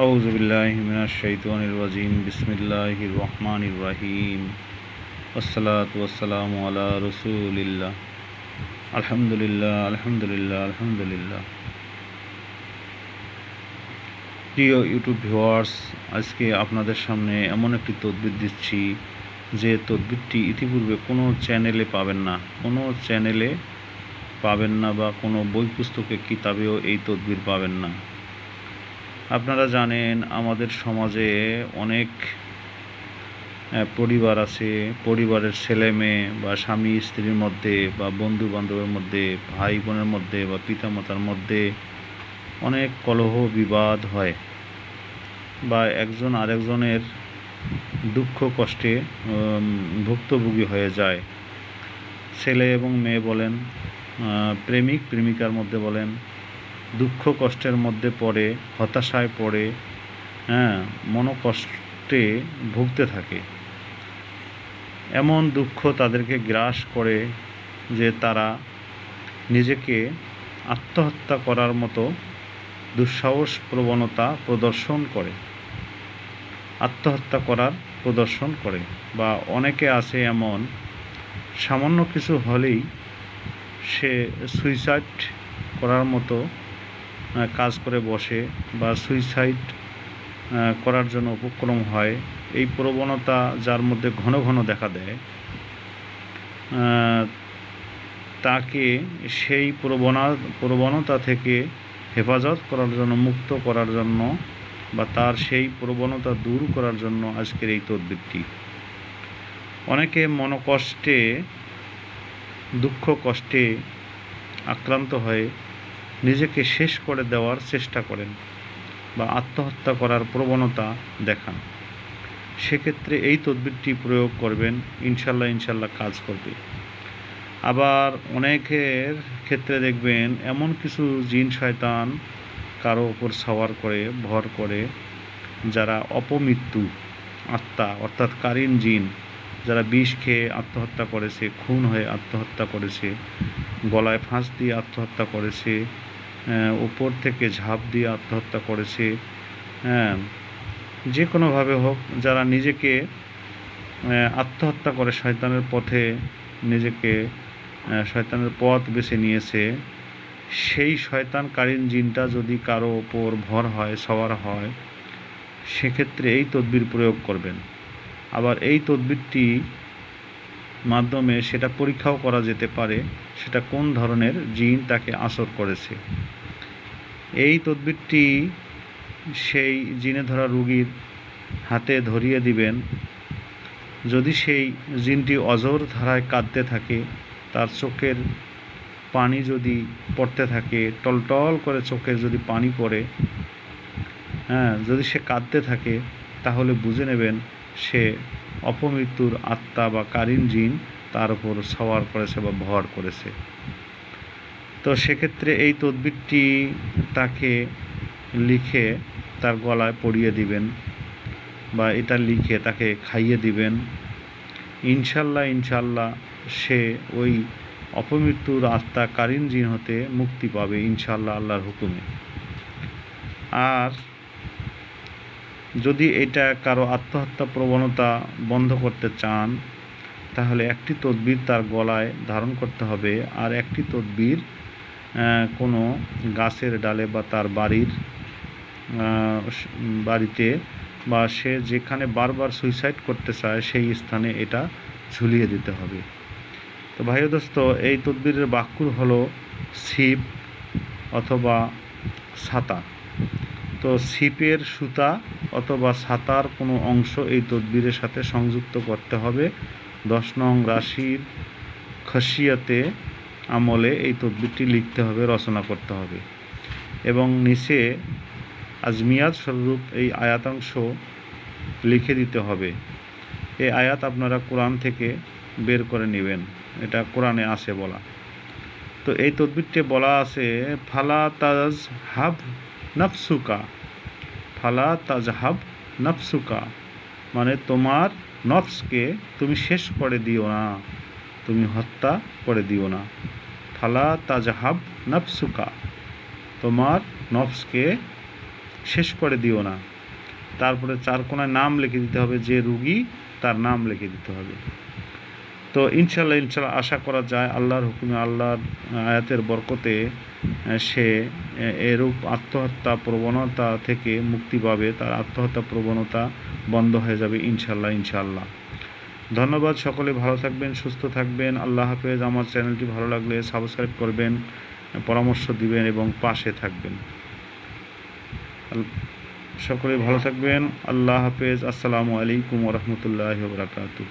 আউজবিল্লাহিমিনাশাইতানিরাজিম বিসমিল্লাহির রহমানির রাহিম। ওসালাত ওসালাম আলা রসুলিল্লাহ। আলহামদুলিল্লাহ আলহামদুলিল্লাহ আলহামদুলিল্লাহ। প্রিয় ইউটিউব ভিউয়ার্স, আজকে আপনাদের সামনে এমন একটি তদবির দিচ্ছি, যে তদবিরটি ইতিপূর্বে কোনো চ্যানেলে পাবেন না। কোনো চ্যানেলে পাবেন না বা কোনো বই পুস্তকে, কিতাবেও এই তদবির পাবেন না। আপনারা জানেন আমাদের সমাজে অনেক পরিবার আছে, পরিবারের ছেলে মেয়ে বা স্বামী স্ত্রীর মধ্যে বা বন্ধু বান্ধবের মধ্যে ভাই বোনের মধ্যে বা পিতামাতার মধ্যে অনেক কলহ, বিবাদ হয় বা একজন আরেকজনের দুঃখ, কষ্টে ভুক্তভোগী হয়ে যায়। ছেলে এবং মেয়ে বলেন প্রেমিক, প্রেমিকার মধ্যে বলেন দুঃখ কষ্টের মধ্যে পড়ে, হতাশায় পড়ে হ্যাঁ মনোকষ্টে ভুগতে থাকে। এমন দুঃখ তাদেরকে গ্রাস করে যে তারা নিজেকে আত্মহত্যা করার মতো দুঃসাহস প্রবণতা প্রদর্শন করে। আত্মহত্যা করার প্রদর্শন করে বা অনেকে আছে এমন, সামান্য কিছু হলেই সে সুইসাইড করার মতো কাজ করে বসে বা সুইসাইড করার জন্য উপক্রম হয়, এই প্রবণতা যার মধ্যে ঘন ঘন দেখা দেয় তাকে সেই প্রবণা, প্রবণতা থেকে হেফাজত করার জন্য, মুক্ত করার জন্য বা তার সেই প্রবণতা দূর করার জন্য আজকের এই তদবিরটি। অনেকে মনকষ্টে, দুঃখ কষ্টে আক্রান্ত হয়ে নিজেকে শেষ করে দেওয়ার চেষ্টা করেন বা আত্মহত্যা করার প্রবণতা দেখান। সেক্ষেত্রে এই তদবিরটি প্রয়োগ করবেন, ইনশাল্লাহ ইনশাল্লাহ কাজ করবে। আবার অনেকের ক্ষেত্রে দেখবেন এমন কিছু জিন শয়তান কারও ওপর সাওয়ার করে, ভর করে, যারা অপমৃত্যু আত্মা, অর্থাৎ কারিন জিন, যারা বিষ খেয়ে আত্মহত্যা করেছে, খুন হয়ে আত্মহত্যা করেছে, গলায় ফাঁস দিয়ে আত্মহত্যা করেছে উপর থেকে ঝাঁপ দিয়ে আত্মহত্যা করেছে। হ্যাঁ যে কোনোভাবে হোক, যারা নিজেকে আত্মহত্যা করে শয়তানের পথে নিজেকে শয়তানের পথ বেছে নিয়েছে, সেই শয়তান কালীন জিনটা যদি কারও ওপর ভর হয়, সওয়ার হয়, সেক্ষেত্রে এই তদবির প্রয়োগ করবেন। আবার এই তদবিরটি মাধ্যমে সেটা পরীক্ষাও করা যেতে পারে, সেটা কোন ধরনের জিন তাকে আসর করেছে। এই তদবিরটি সেই জিনে ধরা রুগীর হাতে ধরিয়ে দিবেন। যদি সেই জিনটি অজর ধারায় কাঁদতে থাকে, তার চোখের পানি যদি পড়তে থাকে, টলটল করে চোখে যদি পানি পড়ে হ্যাঁ যদি সে কাঁদতে থাকে, তাহলে বুঝে নেবেন সে অপমৃত্যুর আত্মা বা কারিন জিন তার উপর সওয়ার করেছে বা ভর করেছে। তো সেক্ষেত্রে এই তদবিরটি তাকে লিখে তার গলায় পরিয়ে দিবেন বা এটা লিখে তাকে খাইয়ে দিবেন। ইনশাল্লাহ ইনশাল্লাহ সে ওই অপমৃত্যুর আত্মা কারিন জিন হতে মুক্তি পাবে ইনশাল্লাহ আল্লাহর হুকুমে। আর যদি এটা কারও আত্মহত্যা প্রবণতা বন্ধ করতে চান, তাহলে একটি তদবির তার গলায় ধারণ করতে হবে। আর একটি তদবির কোনো গাছের ডালে বা তার বাড়ির বাড়িতে বা সে যেখানে বারবার সুইসাইড করতে চায়, সেই স্থানে এটা ঝুলিয়ে দিতে হবে। তো ভাই দোস্ত, এই তদবিরের বাক্যুর হলো ছিপ অথবা ছাতা। তো ছিপের সুতা অথবা ছাতার কোনো অংশ এই তদবিরের সাথে সংযুক্ত করতে হবে। দশ নং রাশির খসিয়াতে আমলে এই তদবিরটি লিখতে হবে, রচনা করতে হবে। এবং নিচে আজমিয়াত স্বরূপ এই আয়াতাংশ লিখে দিতে হবে। এই আয়াত আপনারা কোরআন থেকে বের করে নেবেন। এটা কোরআনে আছে বলা। তো এই তদবিরটি বলা আছে, ফালা তাজ হাব নফসুকা। ফালা তাজহাব নফসুকা। মানে তোমার নফসকে তুমি শেষ করে দিও না, তুমি হত্যা করে দিও না। ফালা তাজহাব নফসুকা। তোমার নফসকে শেষ করে দিও না। তারপরে চার কোনায় নাম লিখে দিতে হবে যে রুগী, তার নাম লিখে দিতে হবে। তো ইনশাল্লাহ ইনশাল্লাহ আশা করা যায় আল্লাহর হুকুমে, আল্লাহর আয়াতের বরকতে সে এরূপ আত্মহত্যা প্রবণতা থেকে মুক্তি পাবে, তার আত্মহত্যা প্রবণতা বন্ধ হয়ে যাবে ইনশাল্লাহ ইনশাল্লাহ ধন্যবাদ সকলে, ভালো থাকবেন, সুস্থ থাকবেন। আল্লাহ হাফেজ। আমার চ্যানেলটি ভালো লাগলে সাবস্ক্রাইব করবেন, পরামর্শ দিবেন এবং পাশে থাকবেন। সকলে ভালো থাকবেন। আল্লাহ হাফেজ। আসসালামু আলাইকুম রহমতুল্লাহ বরাকাতুহ।